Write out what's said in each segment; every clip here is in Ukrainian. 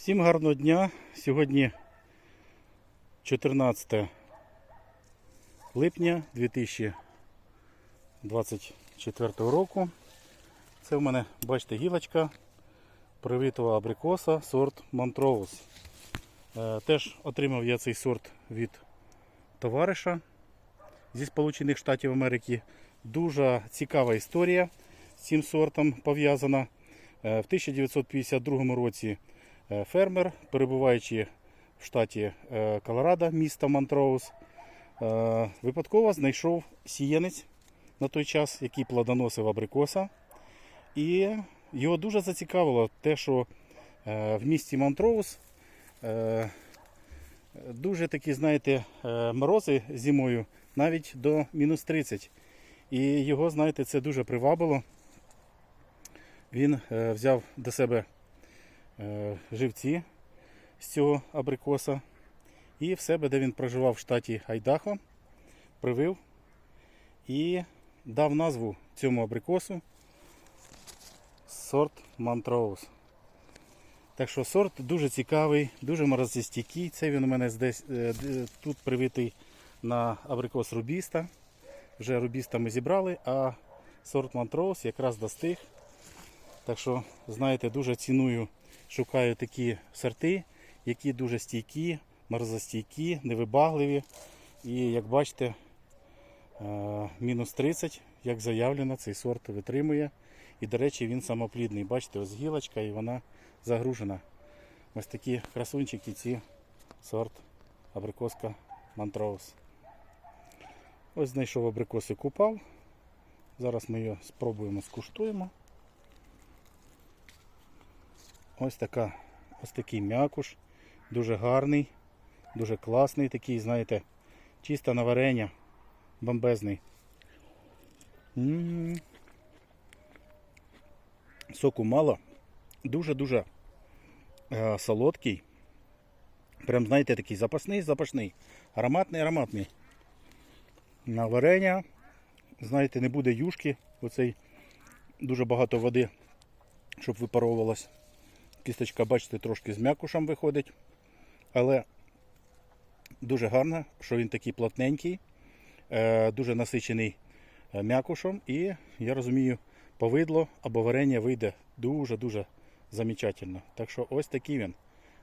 Всім гарного дня. Сьогодні 14 липня 2024 року. Це в мене, бачите, гілочка привитого абрикоса сорт Монтроуз. Е, Теж отримав я цей сорт від товариша зі Сполучених Штатів Америки. Дуже цікава історія з цим сортом пов'язана. Е, В 1952 році фермер, перебуваючи в штаті е, Колорадо, міста Монтроуз, е, випадково знайшов сіянець на той час, який плодоносив абрикоса. І його дуже зацікавило те, що е, в місті Монтроуз е, дуже такі, знаєте, е, морози зимою навіть до мінус 30. І його, знаєте, це дуже привабило. Він е, взяв до себе е, живці з цього абрикоса і в себе, де він проживав в штаті Айдахо, привив і дав назву цьому абрикосу сорт Монтроуз. Так що сорт дуже цікавий, дуже морозостійкий. Це він у мене здесь, е, тут привитий на абрикос Рубіста. Вже Рубіста ми зібрали, а сорт Монтроуз якраз достиг. Так що, знаєте, дуже ціную, шукаю такі сорти, які дуже стійкі, морозостійкі, невибагливі. І як бачите, е, мінус 30, як заявлено, цей сорт витримує. І, до речі, він самоплідний. Бачите, ось гілочка і вона загружена. Ось такі красунчики, ці сорт абрикоска Монтроуз. Ось знайшов абрикоси купав. Зараз ми його спробуємо скуштуємо. Ось така, ось такий м'якуш, дуже гарний, дуже класний, такий, знаєте, чисто на варення, бомбезний. М. Соку мало, дуже-дуже е, солодкий. Прям, знаєте, такий запасний, запашний, ароматний, ароматний. На варення, знаєте, не буде юшки, оцей дуже багато води, щоб випаровувалась. Кісточка, бачите, трошки з м'якушем виходить. Але дуже гарно, що він такий плотненький, е, дуже насичений е, м'якушем. І я розумію, повидло або варення вийде дуже-дуже замечательно. Так що ось такий він.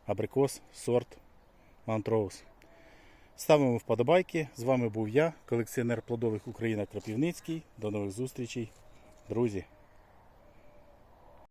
Абрикос, сорт Монтроуз. Ставимо вподобайки. З вами був я, колекціонер плодових Україна Крапівницький. До нових зустрічей, друзі!